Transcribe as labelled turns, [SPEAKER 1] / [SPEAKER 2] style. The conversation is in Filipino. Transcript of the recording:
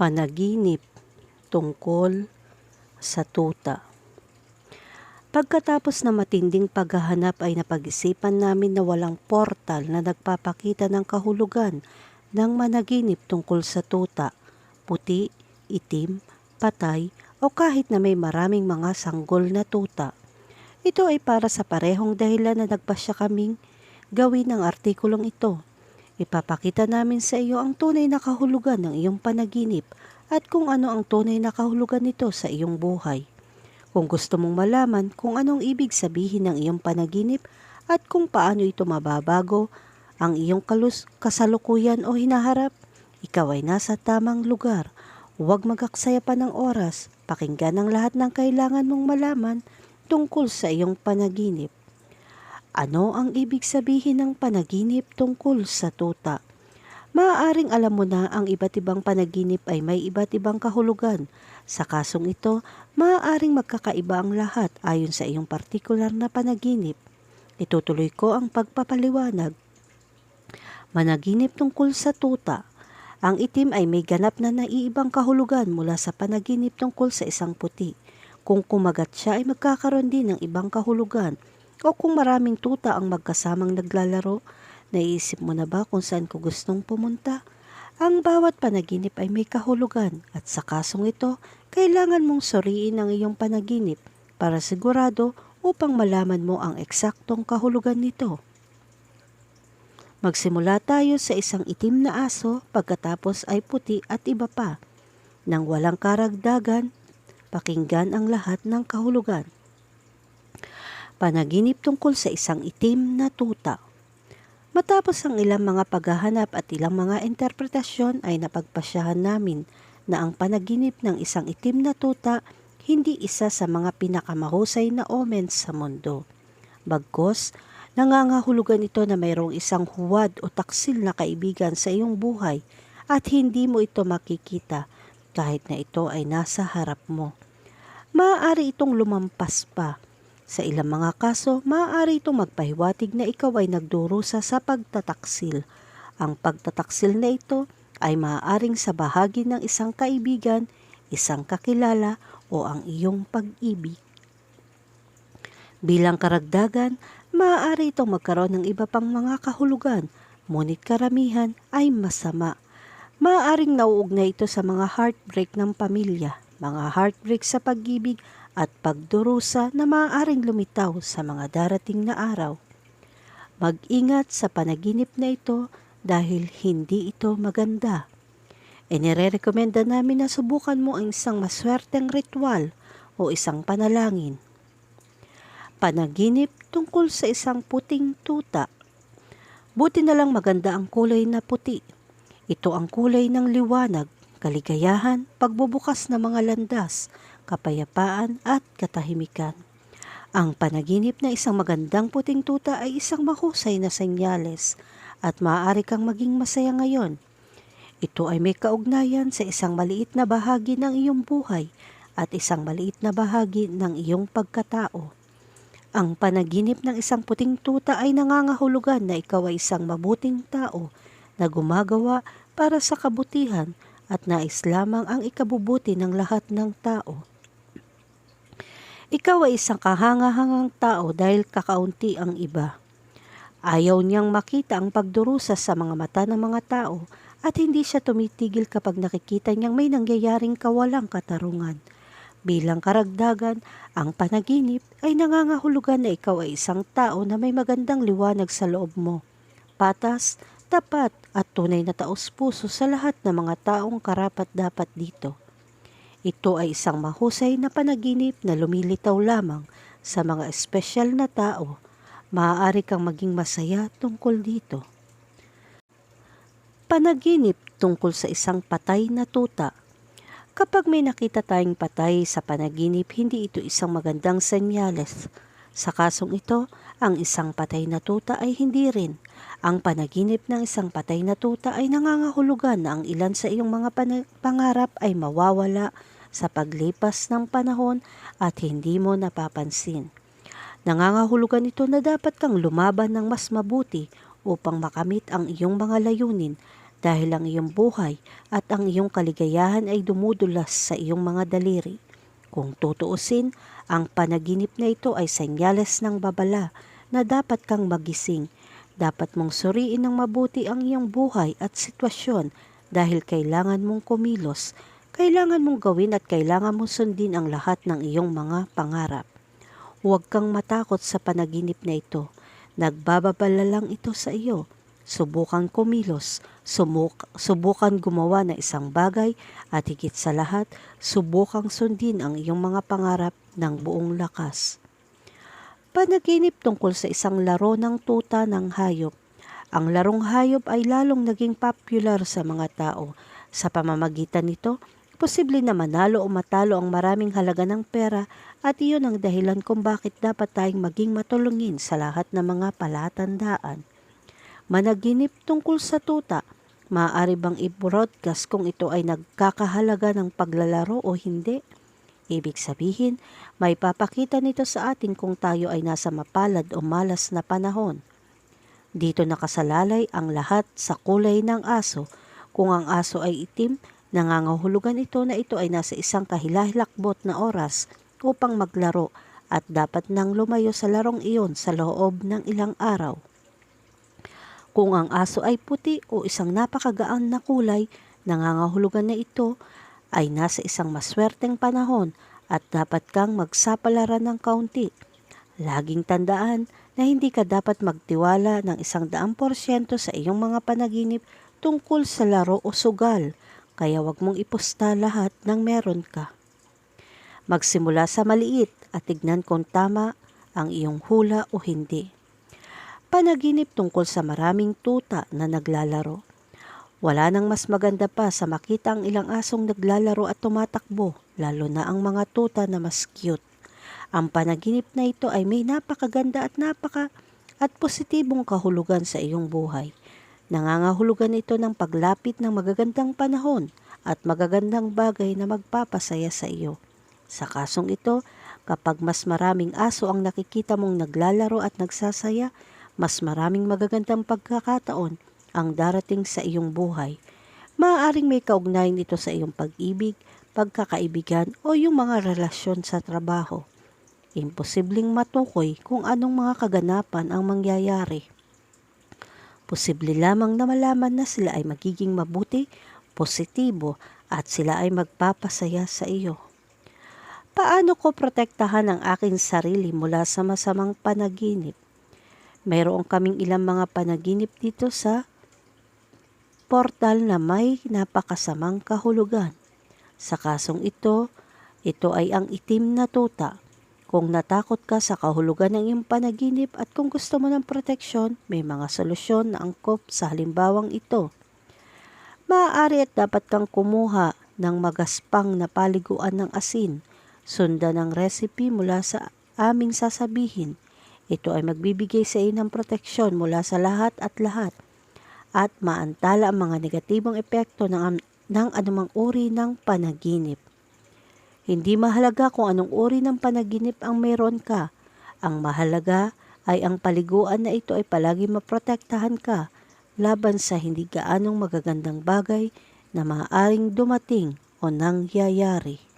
[SPEAKER 1] Panaginip tungkol sa tuta. Pagkatapos na matinding paghahanap ay napag-isipan namin na walang portal na nagpapakita ng kahulugan ng managinip tungkol sa tuta, puti, itim, patay o kahit na may maraming mga sanggol na tuta. Ito ay para sa parehong dahilan na nagpasya kaming gawin ang artikulong ito. Ipapakita namin sa iyo ang tunay na kahulugan ng iyong panaginip at kung ano ang tunay na kahulugan nito sa iyong buhay. Kung gusto mong malaman kung anong ibig sabihin ng iyong panaginip at kung paano ito mababago ang iyong kalus kasalukuyan o hinaharap, ikaw ay nasa tamang lugar. Huwag magaksaya pa ng oras, pakinggan ang lahat ng kailangan mong malaman tungkol sa iyong panaginip. Ano ang ibig sabihin ng panaginip tungkol sa tuta? Maaaring alam mo na ang iba't ibang panaginip ay may iba't ibang kahulugan. Sa kasong ito, maaaring magkakaiba ang lahat ayon sa iyong partikular na panaginip. Itutuloy ko ang pagpapaliwanag. Managinip tungkol sa tuta. Ang itim ay may ganap na naiibang kahulugan mula sa panaginip tungkol sa isang puti. Kung kumagat siya ay magkakaroon din ng ibang kahulugan. O kung maraming tuta ang magkasamang naglalaro, Naisip mo na ba kung saan ko gustong pumunta? Ang bawat panaginip ay may kahulugan at sa kasong ito, kailangan mong suriin ang iyong panaginip para sigurado upang malaman mo ang eksaktong kahulugan nito. Magsimula tayo sa isang itim na aso pagkatapos ay puti at iba pa. Nang walang karagdagan, pakinggan ang lahat ng kahulugan. Panaginip tungkol sa isang itim na tuta. Matapos ang ilang mga paghahanap at ilang mga interpretasyon ay napagpasyahan namin na ang panaginip ng isang itim na tuta hindi isa sa mga pinakamahusay na omens sa mundo. Bagkos, nangangahulugan ito na mayroong isang huwad o taksil na kaibigan sa iyong buhay at hindi mo ito makikita kahit na ito ay nasa harap mo. Maaari itong lumampas pa sa ilang mga kaso, maaari itong magpahiwatig na ikaw ay nagdurusa sa pagtataksil. Ang pagtataksil na ito ay maaaring sa bahagi ng isang kaibigan, isang kakilala o ang iyong pag-ibig. Bilang karagdagan, maaari itong magkaroon ng iba pang mga kahulugan, ngunit karamihan ay masama. Maaaring nauugnay ito sa mga heartbreak ng pamilya, mga heartbreak sa pag-ibig at pagdurusa na maaaring lumitaw sa mga darating na araw. Mag-ingat sa panaginip na ito dahil hindi ito maganda. Inirerekomenda namin na subukan mo ang isang maswerteng ritual o isang panalangin. Panaginip tungkol sa isang puting tuta. Buti na lang maganda ang kulay na puti. Ito ang kulay ng liwanag, kaligayahan, pagbubukas ng mga landas, kapayapaan at katahimikan. Ang panaginip na isang magandang puting tuta ay isang mahusay na senyales at maaari kang maging masaya ngayon. Ito ay may kaugnayan sa isang maliit na bahagi ng iyong buhay at isang maliit na bahagi ng iyong pagkatao. Ang panaginip ng isang puting tuta ay nangangahulugan na ikaw ay isang mabuting tao na gumagawa para sa kabutihan at nais lamang ang ikabubuti ng lahat ng tao. Ikaw ay isang kahangahangang tao dahil kakaunti ang iba. Ayaw niyang makita ang pagdurusa sa mga mata ng mga tao at hindi siya tumitigil kapag nakikita niyang may nangyayaring kawalang katarungan. Bilang karagdagan, ang panaginip ay nangangahulugan na ikaw ay isang tao na may magandang liwanag sa loob mo. Patas, tapat at tunay na taos puso sa lahat ng mga taong karapat dapat dito. Ito ay isang mahusay na panaginip na lumilitaw lamang sa mga espesyal na tao. Maaari kang maging masaya tungkol dito. Panaginip tungkol sa isang patay na tuta. Kapag may nakita tayong patay sa panaginip, hindi ito isang magandang senyales. Sa kasong ito, ang isang patay na tuta ay hindi rin. Ang panaginip ng isang patay na tuta ay nangangahulugan na ang ilan sa iyong mga pangarap ay mawawala sa paglipas ng panahon at hindi mo napapansin. Nangangahulugan ito na dapat kang lumaban ng mas mabuti upang makamit ang iyong mga layunin dahil ang iyong buhay at ang iyong kaligayahan ay dumudulas sa iyong mga daliri. Kung tutuusin, ang panaginip na ito ay senyales ng babala na dapat kang magising. Dapat mong suriin ng mabuti ang iyong buhay at sitwasyon dahil kailangan mong kumilos, kailangan mong gawin at kailangan mong sundin ang lahat ng iyong mga pangarap. Huwag kang matakot sa panaginip na ito. Nagbababala lang ito sa iyo. Subukan kumilos, sumuk- subukan gumawa ng isang bagay at higit sa lahat, subukang sundin ang iyong mga pangarap ng buong lakas. Panaginip tungkol sa isang laro ng tuta ng hayop. Ang larong hayop ay lalong naging popular sa mga tao. Sa pamamagitan nito, posible na manalo o matalo ang maraming halaga ng pera at iyon ang dahilan kung bakit dapat tayong maging matulungin sa lahat ng mga palatandaan. Managinip tungkol sa tuta. Maaari bang i-broadcast kung ito ay nagkakahalaga ng paglalaro o hindi? Ibig sabihin, may papakita nito sa atin kung tayo ay nasa mapalad o malas na panahon. Dito nakasalalay ang lahat sa kulay ng aso. Kung ang aso ay itim, nangangahulugan ito na ito ay nasa isang kahilahilakbot na oras upang maglaro at dapat nang lumayo sa larong iyon sa loob ng ilang araw. Kung ang aso ay puti o isang napakagaan na kulay, nangangahulugan na ito ay nasa isang maswerteng panahon at dapat kang magsapalaran ng kaunti. Laging tandaan na hindi ka dapat magtiwala ng isang daang porsyento sa iyong mga panaginip tungkol sa laro o sugal, kaya wag mong iposta lahat ng meron ka. Magsimula sa maliit at tignan kung tama ang iyong hula o hindi. Panaginip tungkol sa maraming tuta na naglalaro. Wala nang mas maganda pa sa makita ang ilang asong naglalaro at tumatakbo, lalo na ang mga tuta na mas cute. Ang panaginip na ito ay may napakaganda at napaka at positibong kahulugan sa iyong buhay. Nangangahulugan ito ng paglapit ng magagandang panahon at magagandang bagay na magpapasaya sa iyo. Sa kasong ito, kapag mas maraming aso ang nakikita mong naglalaro at nagsasaya, mas maraming magagandang pagkakataon ang darating sa iyong buhay. Maaaring may kaugnayan ito sa iyong pag-ibig, pagkakaibigan o yung mga relasyon sa trabaho. Imposibleng matukoy kung anong mga kaganapan ang mangyayari. Posible lamang na malaman na sila ay magiging mabuti, positibo at sila ay magpapasaya sa iyo. Paano ko protektahan ang aking sarili mula sa masamang panaginip? Mayroon kaming ilang mga panaginip dito sa portal na may napakasamang kahulugan. Sa kasong ito, ito ay ang itim na tuta. Kung natakot ka sa kahulugan ng iyong panaginip at kung gusto mo ng proteksyon, may mga solusyon na angkop sa halimbawang ito. Maaari at dapat kang kumuha ng magaspang na paliguan ng asin. Sundan ang recipe mula sa aming sasabihin ito ay magbibigay sa iyo ng proteksyon mula sa lahat at lahat at maantala ang mga negatibong epekto ng, ng anumang uri ng panaginip. Hindi mahalaga kung anong uri ng panaginip ang meron ka. Ang mahalaga ay ang paliguan na ito ay palagi maprotektahan ka laban sa hindi gaanong magagandang bagay na maaaring dumating o nangyayari.